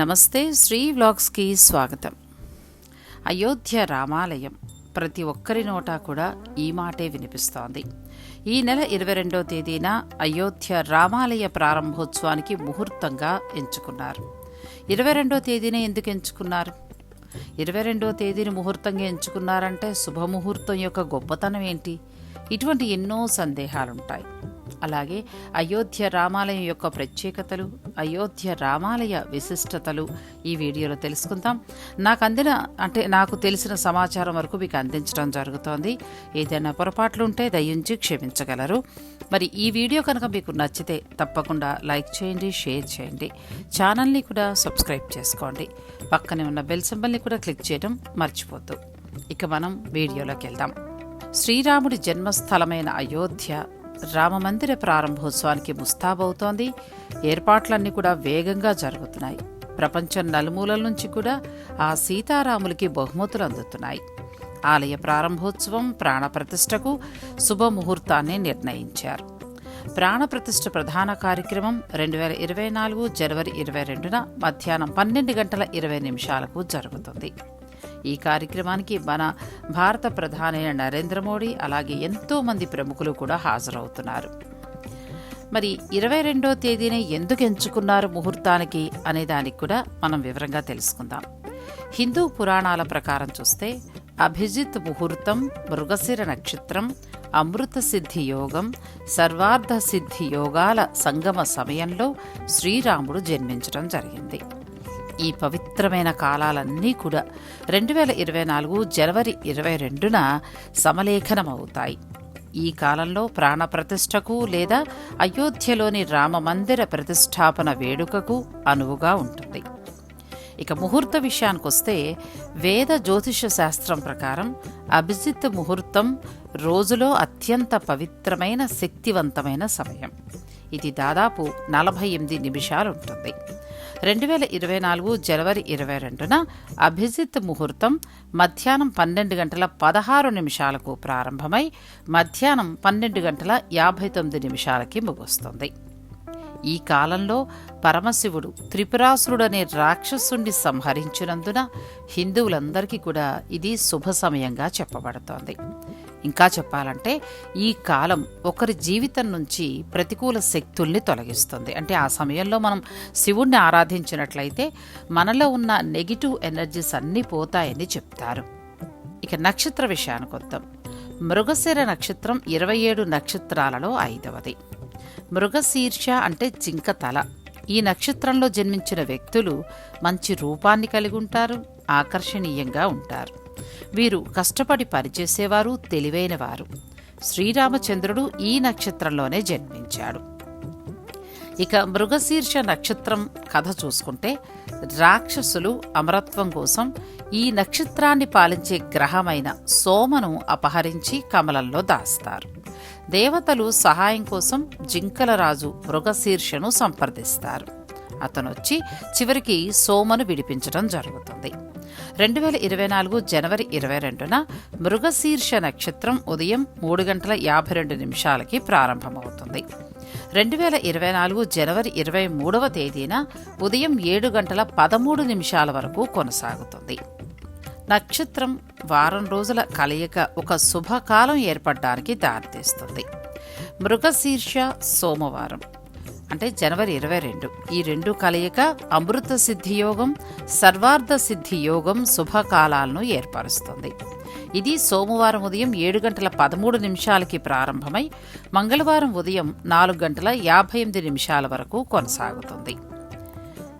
నమస్తే శ్రీ వ్లాగ్స్కి స్వాగతం. అయోధ్య రామాలయం ప్రతి ఒక్కరి నోట కూడా ఈ మాటే వినిపిస్తోంది. ఈ నెల ఇరవై రెండో తేదీన అయోధ్య రామాలయ ప్రారంభోత్సవానికి ముహూర్తంగా ఎంచుకున్నారు. ఇరవై రెండో తేదీనే ఎందుకు ఎంచుకున్నారు? ఇరవై రెండో తేదీని ముహూర్తంగా ఎంచుకున్నారంటే శుభముహూర్తం యొక్క గొప్పతనం ఏంటి? ఇటువంటి ఎన్నో సందేహాలుంటాయి. అలాగే అయోధ్య రామాలయం యొక్క ప్రత్యేకతలు అయోధ్య రామాలయ విశిష్టతలు ఈ వీడియోలో తెలుసుకుందాం. నాకు అందిన అంటే నాకు తెలిసిన సమాచారం వరకు మీకు అందించడం జరుగుతోంది. ఏదైనా పొరపాట్లు ఉంటే దయించి క్షమించగలరు. మరి ఈ వీడియో కనుక మీకు నచ్చితే తప్పకుండా లైక్ చేయండి షేర్ చేయండి. ఛానల్ని కూడా సబ్స్క్రైబ్ చేసుకోండి. పక్కనే ఉన్న బెల్ సింబల్ని కూడా క్లిక్ చేయడం మర్చిపోద్దు. ఇక మనం వీడియోలోకి వెళ్దాం. శ్రీరాముడి జన్మస్థలమైన అయోధ్య రామమందిర ప్రారంభోత్సవానికి ముస్తాబవుతోంది. ఏర్పాట్లన్నీ కూడా వేగంగా జరుగుతున్నాయి. ప్రపంచం నలుమూలల నుంచి కూడా ఆ సీతారాములకి బహుమతులు అందుతున్నాయి. ఆలయ ప్రారంభోత్సవం ప్రాణప్రతిష్టకు శుభముహూర్తాన్ని నిర్ణయించారు. ప్రాణప్రతిష్ఠ ప్రధాన కార్యక్రమం రెండు వేల ఇరవై నాలుగు జనవరి ఇరవై రెండున మధ్యాహ్నం పన్నెండు గంటల ఇరవై నిమిషాలకు జరుగుతుంది. ఈ కార్యక్రమానికి మన భారత ప్రధాని నరేంద్ర మోడీ అలాగే ఎంతో మంది ప్రముఖులు కూడా హాజరవుతున్నారు. మరి ఇరవై రెండో తేదీనే ఎందుకు ఎంచుకున్నారు ముహూర్తానికి అనే దానికి కూడా మనం వివరంగా తెలుసుకుందాం. హిందూ పురాణాల ప్రకారం చూస్తే అభిజిత్ ముహూర్తం మృగశిర నక్షత్రం అమృత సిద్ధి యోగం సర్వార్థ సిద్ధి యోగాల సంగమ సమయంలో శ్రీరాముడు జన్మించడం జరిగింది. ఈ పవిత్రమైన కాలాలన్నీ కూడా రెండు వేల ఇరవై నాలుగు జనవరి ఇరవై రెండున సమలేఖనమవుతాయి. ఈ కాలంలో ప్రాణప్రతిష్ఠకు లేదా అయోధ్యలోని రామమందిర ప్రతిష్టాపన వేడుకకు అనువుగా ఉంటుంది. ఇక ముహూర్త విషయానికొస్తే వేద జ్యోతిష శాస్త్రం ప్రకారం అభిజిత్ ముహూర్తం రోజులో అత్యంత పవిత్రమైన శక్తివంతమైన సమయం. ఇది దాదాపు నలభై ఎనిమిది నిమిషాలు ఉంటుంది రెండు వేల ఇరవై నాలుగు జనవరి ఇరవై రెండున అభిజిత్ ముహూర్తం మధ్యాహ్నం పన్నెండు గంటల పదహారు నిమిషాలకు ప్రారంభమై మధ్యాహ్నం పన్నెండు గంటల యాభై తొమ్మిది నిమిషాలకి ముగుస్తుంది. ఈ కాలంలో పరమశివుడు త్రిపురాసురుడనే రాక్షసుణ్ణి సంహరించినందున హిందువులందరికీ కూడా ఇది శుభ సమయంగా చెప్పబడుతోంది. ఇంకా చెప్పాలంటే ఈ కాలం ఒకరి జీవితం నుంచి ప్రతికూల శక్తుల్ని తొలగిస్తుంది. అంటే ఆ సమయంలో మనం శివుణ్ణి ఆరాధించినట్లయితే మనలో ఉన్న నెగిటివ్ ఎనర్జీస్ అన్నీ పోతాయని చెప్తారు. ఇక నక్షత్ర విషయానికి వద్దాం. మృగశిర నక్షత్రం ఇరవై ఏడు నక్షత్రాలలో ఐదవది. మృగశీర్ష అంటే జింక తల. ఈ నక్షత్రంలో జన్మించిన వ్యక్తులు మంచి రూపాన్ని కలిగి ఉంటారు ఆకర్షణీయంగా ఉంటారు. వీరు కష్టపడి పనిచేసేవారు తెలివైనవారు. శ్రీరామచంద్రుడు ఈ నక్షత్రంలోనే జన్మించాడు. ఇక మృగశీర్ష నక్షత్రం కథ చూసుకుంటే రాక్షసులు అమరత్వం కోసం ఈ నక్షత్రాన్ని పాలించే గ్రహమైన సోమను అపహరించి కమలంలో దాస్తారు. దేవతలు సహాయం కోసం జింకల రాజు మృగశీర్షను సంప్రదిస్తారు. అతనొచ్చి చివరికి సోమను విడిపించడం జరుగుతుంది. రెండు వేల ఇరవై నాలుగు జనవరి ఇరవై రెండున మృగశీర్ష నక్షత్రం ఉదయం మూడు గంటల యాభై రెండు నిమిషాలకి ప్రారంభమవుతుంది. రెండు వేల ఇరవై నాలుగు జనవరి ఇరవై మూడవ తేదీన ఉదయం ఏడు గంటల పదమూడు నిమిషాల వరకు కొనసాగుతుంది. నక్షత్రం వారం రోజుల కలయిక ఒక శుభకాలం ఏర్పడడానికి దారితీస్తుంది. మృగశీర్ష సోమవారం. అంటే జనవరి ఇరవై రెండు. ఈ రెండు కలయిక అమృత సిద్ధి యోగం సర్వార్థ సిద్ధి యోగం శుభకాలాలను ఏర్పరుస్తుంది. ఇది సోమవారం ఉదయం ఏడు గంటల పదమూడు నిమిషాలకి ప్రారంభమై మంగళవారం ఉదయం నాలుగు గంటల యాభై ఎనిమిది నిమిషాల వరకు కొనసాగుతుంది.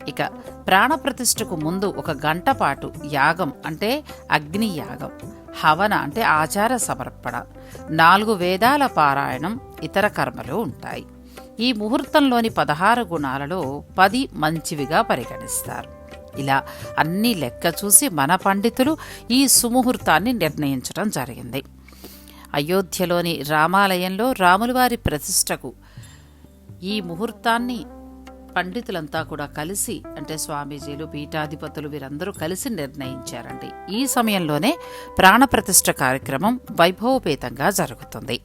ఇక ప్రాణప్రతిష్ఠకు ముందు ఒక గంట పాటు యాగం అంటే అగ్ని యాగం హవన అంటే ఆచార సమర్పణ నాలుగు వేదాల పారాయణం ఇతర కర్మలు ఉంటాయి. ఈ ముహూర్తంలోని పదహారు గుణాలలో పది మంచివిగా పరిగణిస్తారు. ఇలా అన్ని లెక్క చూసి మన పండితులు ఈ సుముహూర్తాన్ని నిర్ణయించడం జరిగింది. అయోధ్యలోని రామాలయంలో రాములవారి ప్రతిష్టకు ఈ ముహూర్తాన్ని పండితులంతా కూడా కలిసి అంటే స్వామీజీలు పీఠాధిపతులు వీరందరూ కలిసి నిర్ణయించారండి. ఈ సమయంలోనే ప్రాణప్రతిష్ఠ కార్యక్రమం వైభవపేతంగా జరుగుతుంది.